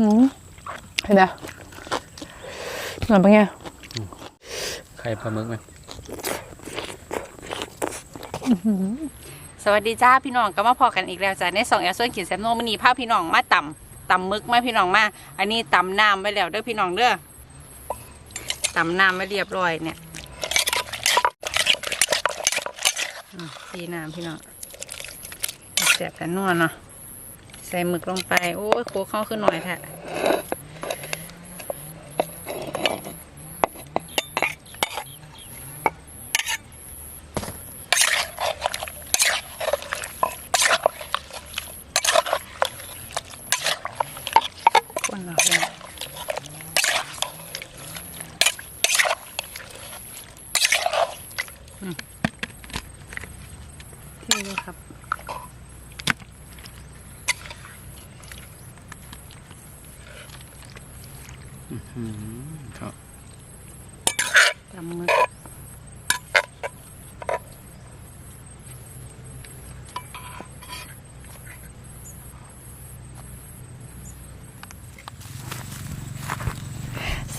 อืมเห็นไหมหลับเป็นไงไข่ปลาหมึกไหมสวัสดีจ้าพี่น้องก็มาพอกันอีกแล้วจ้าในสองแอลส่วนขีดแซมโนมันนีพาพี่น้องมาต่ำต่ำมึกมาพี่น้องมา อันนี้ต่ำน้ำไว้แล้วเด้อพี่น้องเด้อต่ำน้ำไว้เรียบร้อยเนี่ยอืมสีน้ำพี่น้องแสบแต่นวลเนาะ ใส่หมึกลงไป โอ้ยโคเข้าขึ้นหน่อยแท้คนเราเนี่ยอืมนี่เลยครับ อืมครับ จำ มือ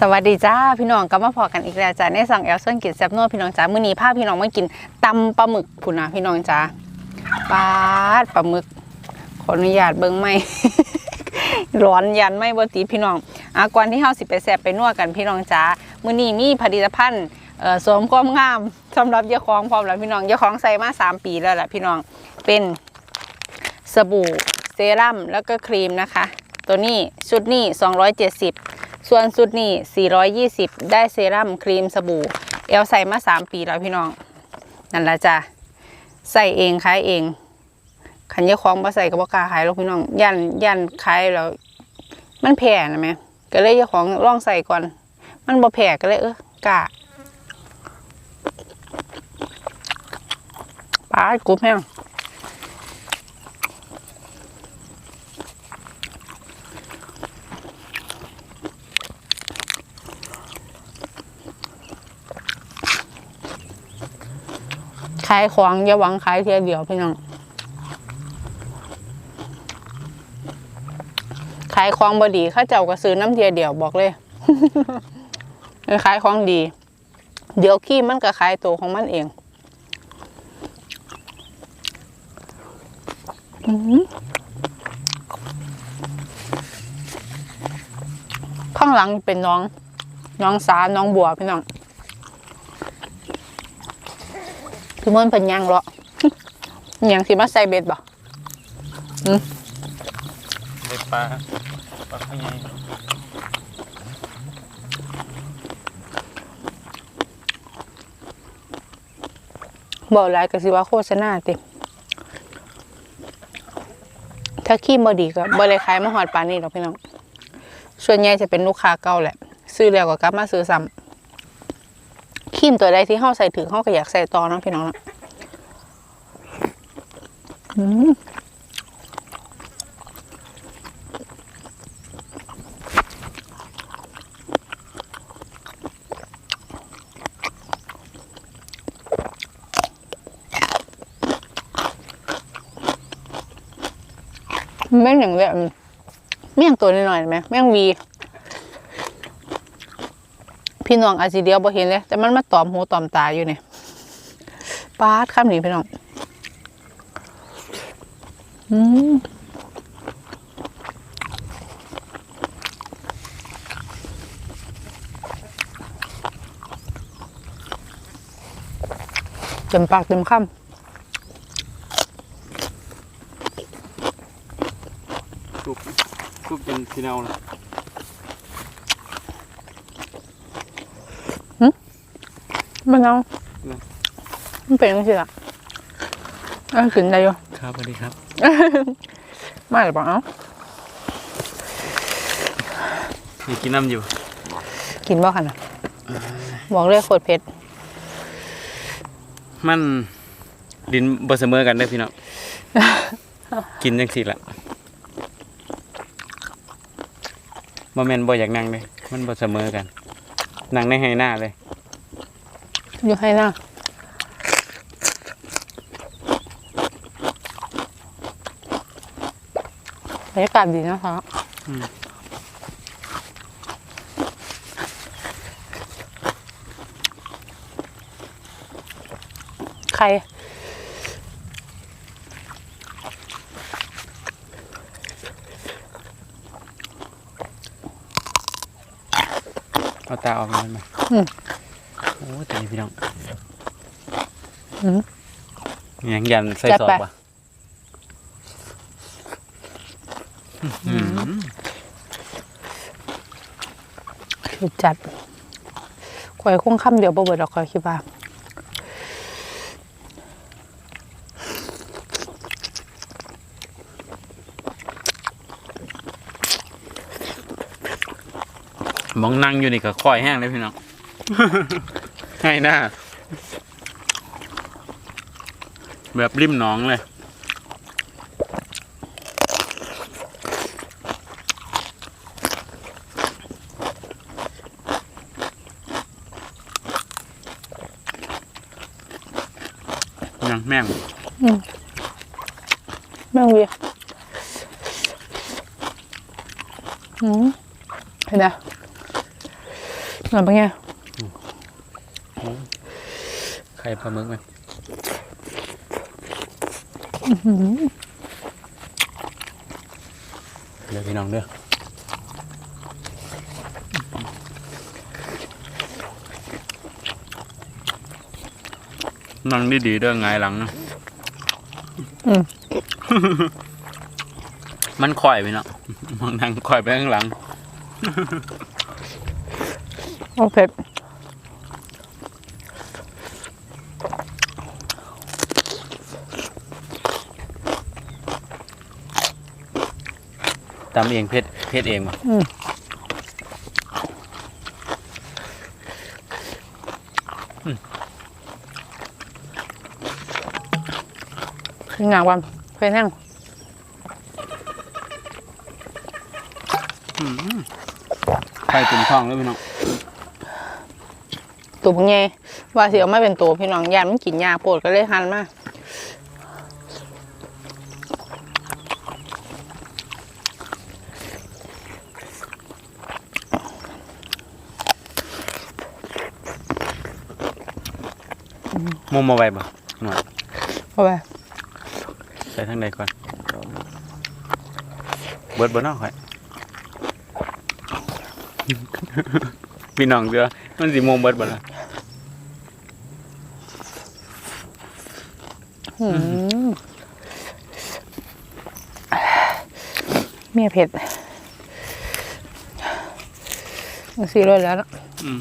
สวัสดีจ้าพี่น้องกลับมาพอกันอีกแล้วจ้าในสั่งแอลเซนกินแซบนัวพี่น้องจ้ามื้อนี้พาพี่น้องมากินตำปลาหมึกพุ่นนะพี่น้องจ้าปลาปลาหมึกขออนุญาตเบิ่งไม่ร้อนยันไม่บ่ติพี่น้องอาก่อนที่เฮาสิไปแซบไปนัวกันพี่น้องจ้ามื้อนี้มีผลิตภัณฑ์ เอ่อสวมความงามสำหรับเจ้าของพร้อมแล้วพี่น้องเจ้าของใส่มาสามปีแล้วแหละพี่น้องเป็นสบู่เซรั่มแล้วก็ครีมนะคะ ตัวนี้ชุดนี้270 ส่วนชุดนี้420 ได้เซรั่มครีมสบู่เอลใส่มาสามปีแล้วพี่น้อง นั่นละจ้ะใส่เองขายเองขันยาของมาใส่กับกล้าขายหรอกพี่น้อง ยันยันขายแล้ว มันแผ่นะแม่ก็เลยเจ้าของลองใส่ก่อน มันบ่แผ่ก็เลยเออกล้ ปลากรุบแห้งขายของอย่าหวังขายเทียเดียวพี่น้องขายของบดีข้าเจ้าก็ซื้อน้ำเทียเดียวบอกเลยขายของดี เดี๋ยวขี้มันก็ขายตัวของมันเองอื้อหือ ข้างหลังเป็นน้อง น้องสาน้องบัวพี่น้องพี่มันเป็นหยังเหรอหยังสิมาใส่เบ็ดบ่เด็ดปลาปลาข้างในบอกหลายก็สิว่าโฆษณาติ ถ้าขี้บอดีก็บ่ได้ขายมาหอดปานนี้หรอกพี่น้อง ส่วนใหญ่จะเป็นลูกค้าเก่าแหละ ซื้อแล้วก็กลับมาซื้อซ้ำครีมตัวใดที่เฮาใส่ถึงเฮาก็อยากใส่ต่อเนาะพี่น้องเนาะ มแม่งอย่างแบบแม่ยงตัวน้อยๆไหมแม่งวี พี่น้องอาจสิเดียวบ่เห็นเลย แต่มันมาตอมหูตอมตาอยู่เนี่ยปาดข้ามหนีพี่น้อง อืมเต็มปากเต็มคทุก ทุกเป็นสีเนาเลยำมันเอามันเป็นยังไงล่ะอะขึ้นได้อยู่ครับสวัสดีครับมาหรือเปล่าเอ้ามีกินน้ำอยู่ กินบ่ขนาดบอกเลยโคตรเผ็ด มันดินบ่เสมอกันเด้อพี่น้อง กินจังสิละ บ่แม่นบ่อยากนั่งเลยมันบ่เสมอกัน นั่งในไฮหน้าเลย อยู่ไฮหน้าบรรยากาศดีนะคะอืใคร เอาตาออกมาไหมอืมโอ้แต่นี่พี่น้องอืมยังยันใส่จัดซอไปกว่ะอืมสุดจัดข่อยคงคำเดียวบ่เบิดหรอกข่อยคิดว่า มองนั่งอยู่นี่ก็คอยแห้งเลยพี่น้อง ให้หน้า แบบริมหนองเลยยังแม่งแม่งเวียอืมเห็นไหม หน่อยเป็นไงไข่ปลาหมึกไหมเดี๋ยวพี่น้องเด้อนั่งดีๆเด้อไงายหลังนะอืมมันค่อยไปเนาะมันนั่งค่อยไปข้างหลัง โอเผ็ดตำเองเพชรเพชรเองป่ะอืมขึ้นงานวันเพื่อนนั่งไข่เต็มท้องแล้วพี่น้อง ตัวพวกไงว่าสิเอาไม่เป็นตัวพี่น้องยานมันกินยาโปวดก็เลยหันมามุมมาไว้ป่ะหน่อยเอาไปใส่ทั้งใดก่อน เบิดบนนอกค่อย พี่น้องเด้อ มันสิโมงเบิดบ่ล่ะอืมเมียเผ็ดสีเลยแล้วเนอะอืม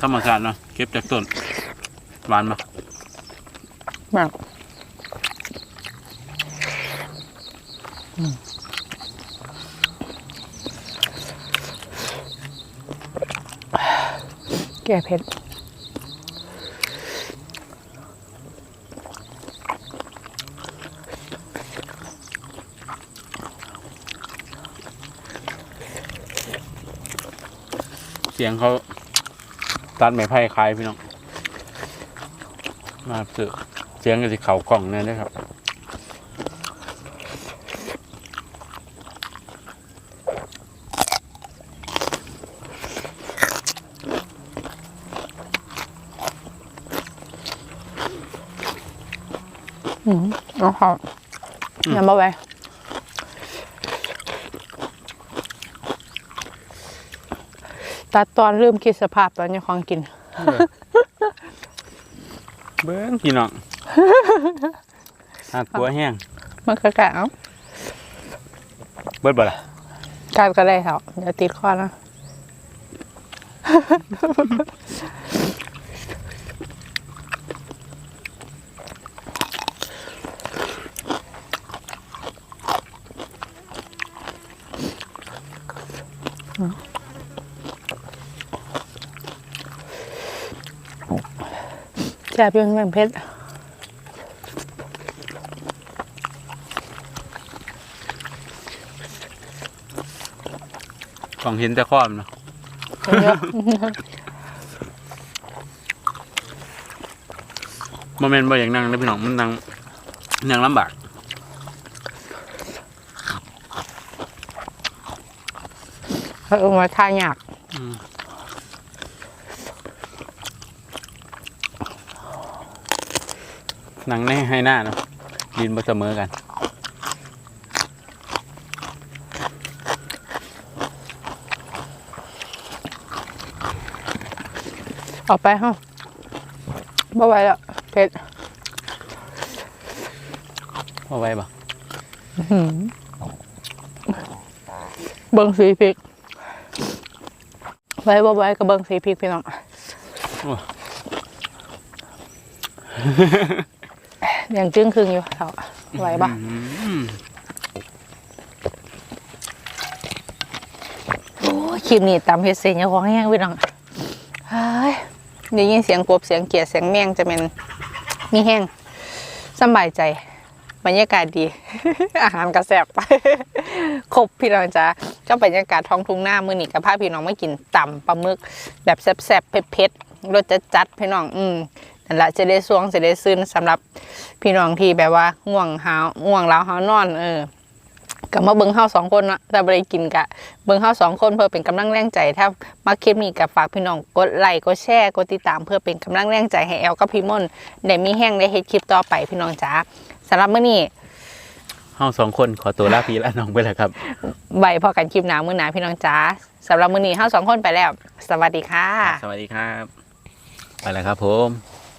ธรรมชาติเนาะเก็บจากต้น หวานมามากอืม ก่เผ็ดเสียงเขาตัดไม้ไผ่คลายพี่น้อง มาเสือเสียงก็สิเข่ากล่องเนี่ยนะครับ อืมเอาเขาอย่ามาไว้ตัดตอนเริ่มคิดสภาพตอนนี้ของกิน เบิ้งพี่น้องหักตัวแห้งมันก็กะเอาเบิดบ่ล่ะการก็ได้ครับเดี๋ยวติดคอนะ ซ่บยังแม่งเพชรของเห็นแต่ข้อมนเนาะเยอะโมเมนต์บ่อย่างนั่งนะพี่น้องมันนั่งนั่งลำบากเขาเอามาทานยาก อืม หนังในให้หน้าเนาะดินบ่เสมอกัน ออกไปห้องบ่ไหวแล้วเผ็ดพอไว้บ่เบิ่งสีพริก ไว้บ่ไหวก็เบิ่งสีพริกพี่น้อง ยังจึ้งครึ่งอยู่เท่าไหวปะโอ้คลิปนี้ตำเฮ็ดเสียงเจ้าของแห้งพี่น้องเฮ้ยได้ยินเสียงกบเสียงเกียดเสียงแมงจะเป็นมีแห้งสบายใจบรรยากาศดี อาหารกระแสบครบพี่น้องจ้าก็บรรยากาศท้องทุ่งหน้ามือนี่กับพาพี่น้องไมากินต่ำปลาหมึก แบบแซ่บๆเผ็ดๆรสจัดๆพี่น้อง อืม นั่นแหละจะได้สวงจะได้ซึนสำหรับพี่น้องที่แบบว่าง่วงหาวง่วงแล้วหาวนอนเออก็มาเบิ่งเฮาสองคนเนาะแต่บ่ได้กินกะเบิ่งเฮาสองคนเพื่อเป็นกำลังแรงใจ ถ้ามาคลิปนี้ก็ฝากพี่น้องกดไลค์กดแชร์กดติดตามเพื่อเป็นกำลังแรงใจให้แอลกับพี่มนต์ได้มีแห้งได้เฮ็ดคลิปต่อไปพี่น้องจ๋าสำหรับมื้อนี้เฮาสองคนขอตัวลาพี่ลาน้องไปแล้วครับไว้พอกันคลิปหน้ามื้อหน้าพี่น้องจ๋าสำหรับมื้อนี้เฮาสองคนไปแล้ว สวัสดีค่ะ สวัสดีครับ ไปแล้วครับผม